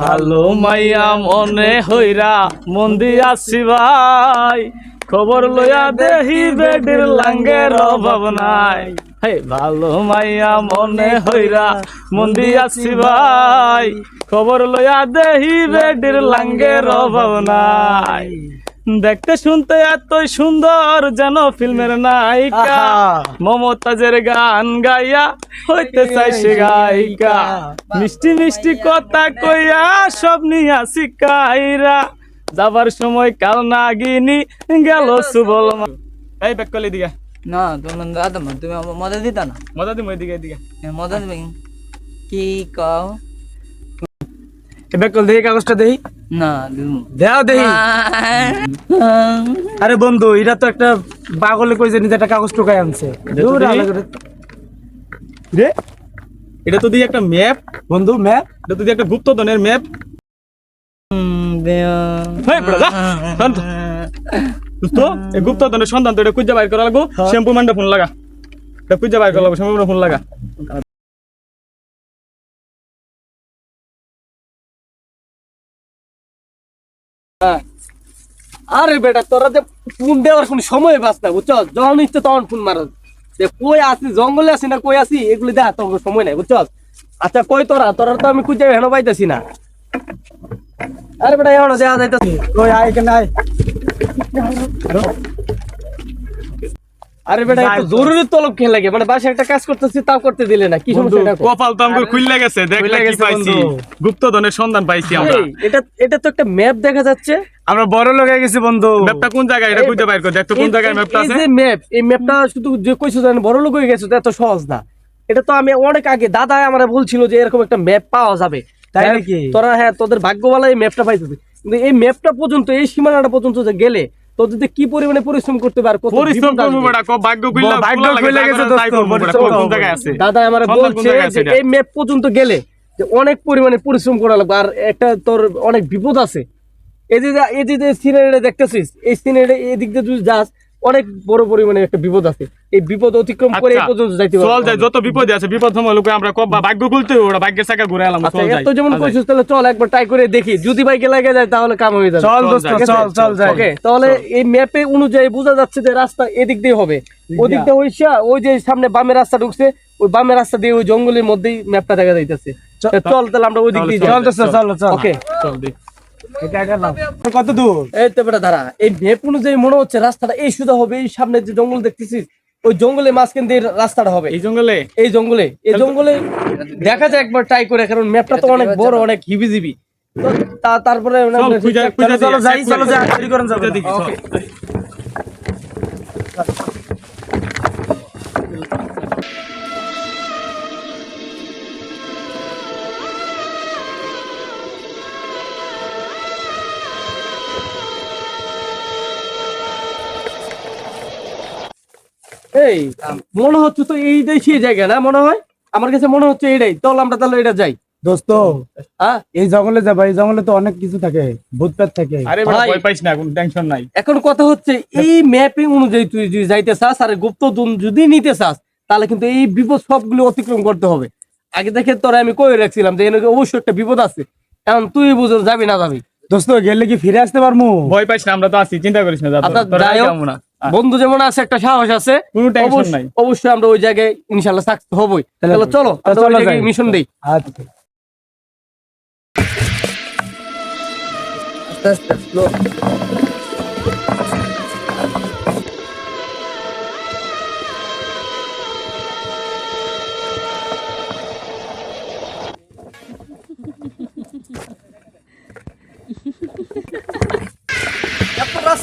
ভালো মাইয়া মনে হইরা মন্দি আসিবাই খবর লইয়া দেহি বেডির লাঙ্গের অভাব নাই। হে, ভালো মাইয়া মনে হইরা মন্দি আসিবাই খবর লইয়া দেহি বেডির লাঙ্গের অভাব নাই। দেখতে শুনতে এতই সুন্দর যেন ফিল্মের নায়িকা। মমতাজের গান গাইয়া হইতে চাই সে গায়িকা। মিষ্টি মিষ্টি কথা কইয়া সব নিয়া শিকাইরা। যাবার সময় কাল নাগিনি গেল সুবল এই ব্যাক কলি দিকে না তুমি দাদা তুমি মজা দিতা না? মজা দিম এদিকে এ, মজা দিবে কি? কও? এ ব্যাক কল দেখি কাগজটা দেখি। না দেও আরে বন্ধু এটা তো একটা পাগলে কই জানি যে একটা কাগজ টুকাই আনছে। রে এটা তো দিয়ে একটা ম্যাপ। বন্ধু ম্যাপ। এটা তো দিয়ে একটা গুপ্তধনের ম্যাপ। এই গুপ্তধনের সন্ধান তো এটা খুঁজে বাইর করা লাগবো। শ্যাম্পু মান্ডা ফোন লাগা। এটা খুঁজে বাইর করা লাগবো শ্যাম্পু ফোন লাগা। আরে বেটা তোরা যে ফোন দেওয়ার কোনো সময় পাস না বুঝছ? যখন ইচ্ছে তখন ফোন মারো। যে কই আসি জঙ্গলে আসি না কই আসি এগুলি দেখা তোর সময় নাই বুঝছ? আচ্ছা কই তোরা? তোরা তো আমি খুঁজে হেন পাইতেছি না। আরে বেটা এমন দেখা যাইতেছি কই আয় কেন আয়। আরে বেটা একটু জরুরি তলব খেয়ে লাগে? মানে একটা কাজ করতেছি তাও করতে দিলে না। কি সমস্যা এটা কপাল তো আমাকে খুললে গেছে দেখ খুইল্লা কি পাইছি। গুপ্তধনের সন্ধান পাইছি আমরা। এটা এটা তো একটা ম্যাপ দেখা যাচ্ছে। আমরা বড় লোক হয়ে গেছি বন্ধু। ম্যাপটা কোন জায়গায়? এটা খুঁজে বাইর কর দেখ তো কোন জায়গায় এই- ম্যাপটা এই আছে। যে ম্যাপ এই ম্যাপটা শুধু যে কইছো জানেন বড় লোক হয়ে গেছে তো এত সহজ না। এটা তো আমি অনেক আগে দাদা আমার বলছিল যে এরকম একটা ম্যাপ পাওয়া যাবে। তাই হ্যাঁ, নাকি? তোরা হ্যাঁ তোদের ভাগ্যবালা এই ম্যাপটা পাইছিস কিন্তু এই ম্যাপটা পর্যন্ত এই সীমানাটা পর্যন্ত যে গেলে কি পরিমাণে পরিশ্রম করতে পারে কত পরিশ্রম বিপদ করব বেটা কো ভাগ্য কইলা ভাগ্য যা গেছে দোস্ত, পরিশ্রম কোন জায়গায় আছে? দাদা আমারে বলছে যে এই ম্যাপ পর্যন্ত গেলে যে অনেক পরিমাণে পরিশ্রম করা লাগবে আর একটা তোর অনেক বিপদ আছে। এই যে এই যে সিনারিটা দেখতেছিস এই সিনারিটা এদিক দিয়ে যদি যাস অনেক বড় পরিমাণে একটা বিপদ আছে। এই বিপদ অতিক্রম করে এই আচ্ছা, পর্যন্ত যাইতে চল পারব যাই যত বিপদে আছে বিপদ সময় লোকে আমরা কব ভাগ্য খুলতে ওরা ভাগ্যের চাকা ঘুরে এলাম আচ্ছা চল যাই এত যেমন আচ্ছা। কইছিস তাহলে চল একবার ট্রাই করে দেখি। যদি বাইকে লাগে যায় তাহলে কাম হয়ে যাবে। চল চল দোস্ত চল চল যাই। ওকে তাহলে এই ম্যাপে অনুযায়ী বোঝা যাচ্ছে যে রাস্তা এদিক দিয়ে হবে। ওদিক দিয়ে। হইসা ওই যে সামনে বামে রাস্তা ঢুকছে ওই বামে রাস্তা দিয়ে ওই জঙ্গলের মধ্যেই ম্যাপটা দেখা যাইতেছে। চল- চল তাহলে আমরা ওই দিক দিয়ে চল চল চল ওকে চল দেখ। কত দূর এই তো বেটা দাঁড়া এই ম্যাপ অনুযায়ী মনে হচ্ছে রাস্তাটা এই সুদা হবে এই সামনে যে জঙ্গল দেখতেছিস ওই জঙ্গলের মাঝখান দিয়ে রাস্তাটা হবে এই জঙ্গলে এই জঙ্গলে এই জঙ্গলে দেখা যায় একবার ট্রাই করে কারণ ম্যাপটা তো অনেক বড় অনেক হিবি জিবি তারপরে চলো যাই চলো যাই করেন যাবে এই মনে হচ্ছে তো এইটাই সেই জায়গা না মনে হয়? আমার কাছে মনে হচ্ছে এইটাই। চল আমরা তাহলে এটা যাই। দোস্ত হ্যাঁ? এই জঙ্গলে যাবা এই জঙ্গলে তো অনেক কিছু থাকে ভূত পেট থাকে। আরে ভাই। ভয় পাইস না কোনো টেনশন নাই। এখন কথা হচ্ছে এই ম্যাপিং অনুযায়ী তুই যদি যাইতে চাস আর গুপ্ত যদি নিতে চাস তাহলে কিন্তু এই বিপদ সবগুলো অতিক্রম করতে হবে। আগে দেখে তোরা আমি কই রাখছিলাম যে এনাকে অবশ্যই একটা বিপদ আছে। এখন তুই বুঝো যাবি না যাবি। দোস্ত গেলে কি ফিরে আসতে পারমু? ভয় পাইস না আমরা তো আছি চিন্তা করিস না যা তোর- আচ্ছা, যাব না। বন্ধু যেমন আছে একটা সাহস আছে কোনো টেনশন নাই। অবশ্যই আমরা ওই জায়গায় ইনশাল্লাহ সাকসেস হবই। তাহলে- চলো মিশন দেই। আচ্ছা। আস্তে আস্তে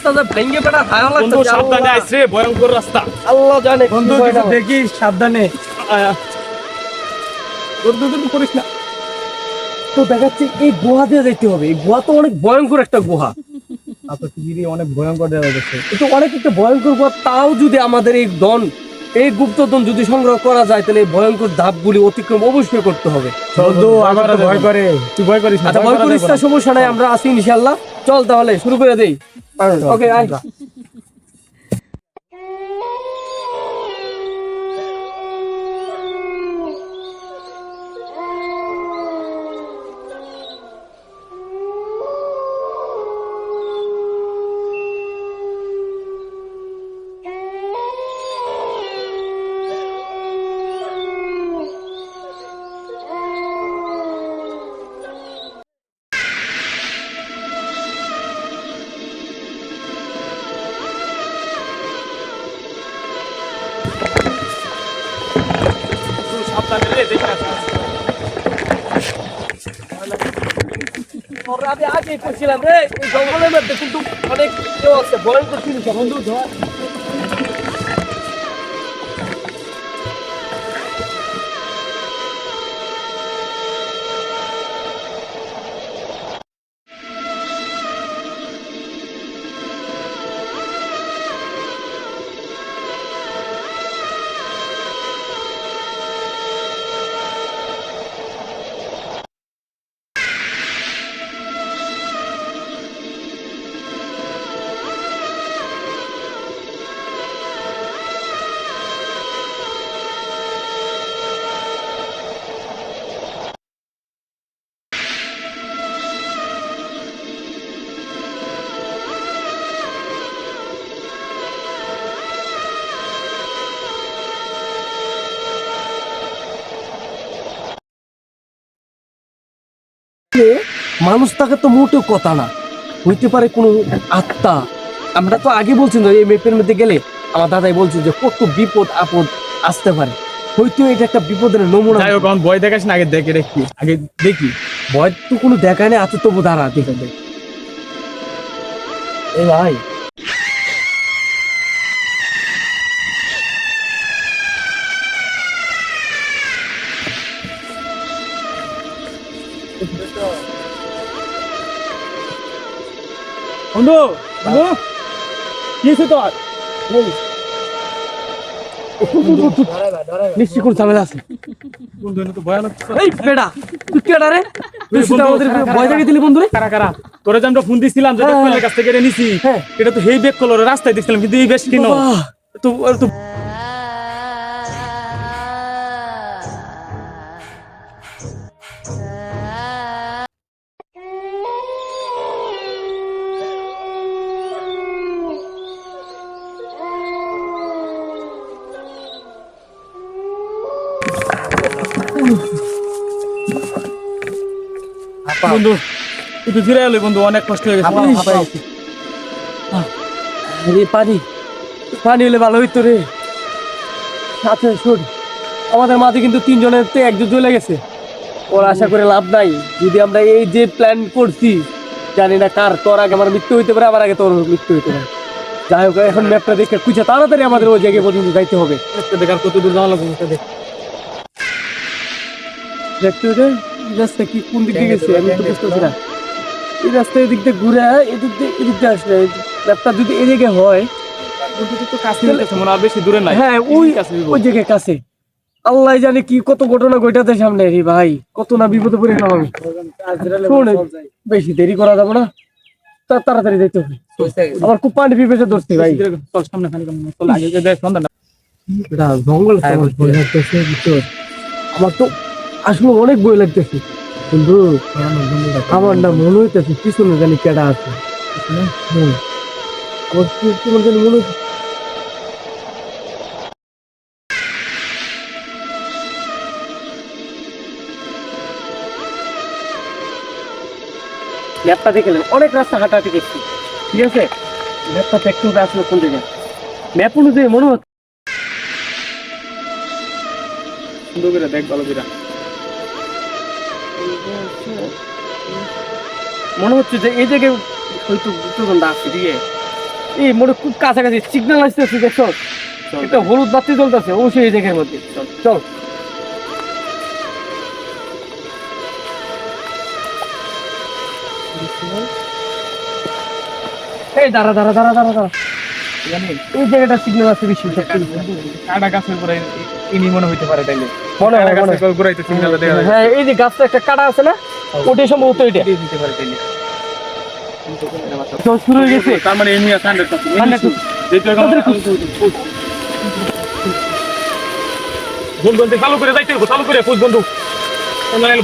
রাস্তা যে ভেঙে পেটা ভালো বন্ধু লাগছে সাবধানে আইস রে ভয়ঙ্কর রাস্তা। আল্লাহ জানে বন্ধু কিছু। দেখিস সাবধানে। বন্ধু দূর করিস না। তো দেখাচ্ছে এই গুহা দিয়ে যেতে হবে। এই গুহা তো অনেক ভয়ঙ্কর একটা গুহা। আপনার টিভি অনেক ভয়ঙ্কর দেওয়া যাচ্ছে কিন্তু অনেক একটা ভয়ঙ্কর গুহা তাও যদি আমাদের এই দন এই গুপ্তধন যদি সংগ্রহ করা যায় তাহলে এই ভয়ঙ্কর ধাপগুলি অতিক্রম অবশ্যই করতে হবে। বন্ধু ভয় আমার তো ভয় করে। তুই ভয় করিস না আচ্ছা ভয় করিস না সমস্যা নাই আমরা আছি ইনশাল্লাহ চল তাহলে শুরু করে দেই। ওকে আয়। আমি আগেই করছিলাম রে এই জঙ্গলের মধ্যে কিন্তু অনেক কেউ আছে ভয়ঙ্কর জিনিস আছে, বন্ধু ধর মানুষ তাকে তো মোটেও কথা না। হইতে পারে কোনো আত্মা। আমরা তো আগে বলছি না এই মেপের মধ্যে গেলে আমার দাদাই বলছে যে কত বিপদ আপদ আসতে পারে। হয়তো এটা একটা বিপদের নমুনা। যাই হোক এখন বই দেখাস না আগে দেখে দেখি আগে দেখি। ভয় তো কোনো দেখায় না আছে তবু দাঁড়া দেখে দেখ। এই ভাই। বন্ধু বন্ধু। কি হয়েছে তোর? নিশ্চয় কোন ঝামেলা আছে। বন্ধু এনে তো ভয়ানক এই বেটা তুই কেডা রে? তুই শুধু আমাদের ভয় দেখিয়ে দিলি বন্ধু রে? কারা কারা? তোরে যে আমরা ফোন দিছিলাম যে হ্যাঁ, কাছ থেকে নিছি হ্যাঁ। এটা তো হেই বেক কলর রাস্তায় দেখছিলাম কিন্তু এই বেশ কিনো? তো বন্ধু ফিরে এলি বন্ধু অনেক কষ্ট হয়ে গেছে। পানি পানি হলে ভালো হইতো রে। আচ্ছা শোন আমাদের মাঝে কিন্তু তিনজনের তো একজন চলে গেছে। ওর আশা করে লাভ নাই। যদি আমরা এই যে প্ল্যান করছি জানি না কার তোর আগে আমার মৃত্যু হইতে পারে আমার আগে তোর মৃত্যু হইতে পারে। যাই হোক এখন ম্যাপটা দেখে কুচা তাড়াতাড়ি আমাদের ওই জায়গায় পর্যন্ত যাইতে হবে। দেখার কত দূর যাওয়া লাগবে দেখ। দেখতে এই রাস্তা কি কোন দিকে গেছে? আমি তো বুঝতেছি না। এই রাস্তা এদিক দিয়ে ঘুরে এদিক দিয়ে এদিক দিয়ে আসলে ম্যাপটা যদি এদিকে হয় বন্ধু তুই তো কাছে নিতেছে হয় বেশি দূরে নাই। হ্যাঁ ওই ওই জায়গায় কাছে। আল্লাহ জানে কি কত ঘটনা ঘটাতে সামনে রে ভাই। কত না বিপদে পড়ে গেলাম আমি। শোন, বেশি দেরি করা যাবে না। তা- তাড়াতাড়ি যেতে হবে। আমার খুব পানি পিপেছে ধরছি ভাই। সামনে জঙ্গল? আমার তো আসলে অনেক ভয় লাগতেছে। কিন্তু আমার না মনে হইতেছে পিছনে জানি কেডা আছে। হুম। কি- জানি মনে ম্যাপটা দেখে নেন। অনেক রাস্তা হাঁটাহাঁটি দেখছি। ঠিক আছে? ম্যাপটা দেখতে হবে আসলে কোন জায়গায় ম্যাপ অনুযায়ী মনে হচ্ছে সুন্দর করে দেখ ভালো করে। মনে হচ্ছে যে এই জায়গায় হয়তো দুটো আছে আছে এই মনে খুব কাছাকাছি সিগন্যাল আসতেছে দেখছ? একটা হলুদ বাতি জ্বলতেছে অবশ্যই এই জায়গার মধ্যে। চল। চল। এই দাঁড়া দাঁড়া দাঁড়া দাঁড়া দাঁড়া। এই জায়গাটা সিগন্যাল আছে বেশি কাটা গাছের উপরে ইনি মনে হইতে পারে তাইলে মনে হয়, মনে গাছের গোড়ায় তো সিগন্যাল যায় হ্যাঁ এই যে গাছটা একটা কাটা আছে না ওটাই সম্ভবত এটা দিতে পারে তাইলে তো শুরু হয়ে গেছে তার মানে এমনি আছে হান্ড্রেড পার্সেন্ট যেহেতু এখন বন্ধু বন্ধু চালু করে যাইতে চালু করে খুঁজ বন্ধু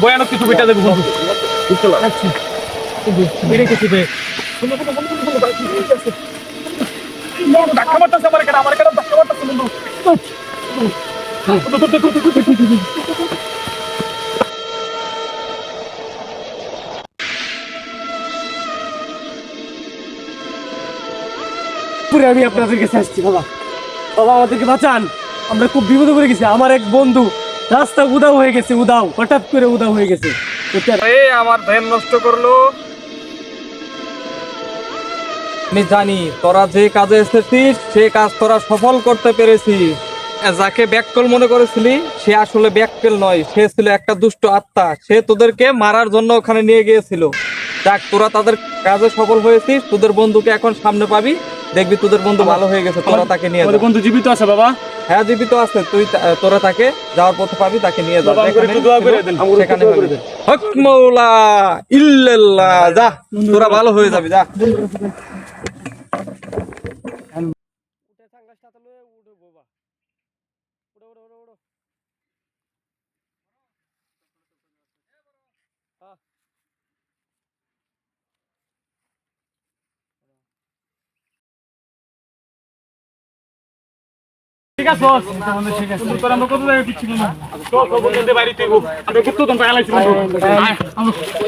ভয়ানক কিছু বেটা বন্ধু বুঝতে আচ্ছা বেড়ে বন্ধু। পুরে আমি আপনাদের কাছে আসছি বাবা বাবা আমাদেরকে বাঁচান আমরা খুব বিপদে পড়ে গেছি আমার এক বন্ধু রাস্তা উদাও হয়ে গেছে উদাও হঠাৎ করে উদাও হয়ে গেছে আমার ধ্যান নষ্ট করল আমি জানি তোরা যে কাজে এসেছিস সে কাজ তোরা সফল করতে পেরেছিস। যাকে ব্যাককল মনে করেছিলি সে আসলে ব্যাককেল নয় সে ছিল একটা দুষ্ট আত্মা। সে তোদেরকে মারার জন্য ওখানে নিয়ে গিয়েছিল। যাক তোরা তাদের কাজে সফল হয়েছিস তোদের বন্ধুকে এখন সামনে পাবি। দেখবি তোদের বন্ধু ভালো হয়ে গেছে তোরা তাকে নিয়ে যা। বন্ধু জীবিত আছে বাবা। হ্যাঁ জীবিত আছে তুই তোরা তাকে যাওয়ার পথে পাবি তাকে নিয়ে যা। সেখানে। হক মৌলা ইল্লাল্লাহ যা তোরা ভালো হয়ে যাবি যা। ঠিক আছে বস। ঠিক আছে। তোর আমরা কত জায়গায় দিচ্ছি না তো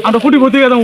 আমরা আমরা ফুটি গেলাম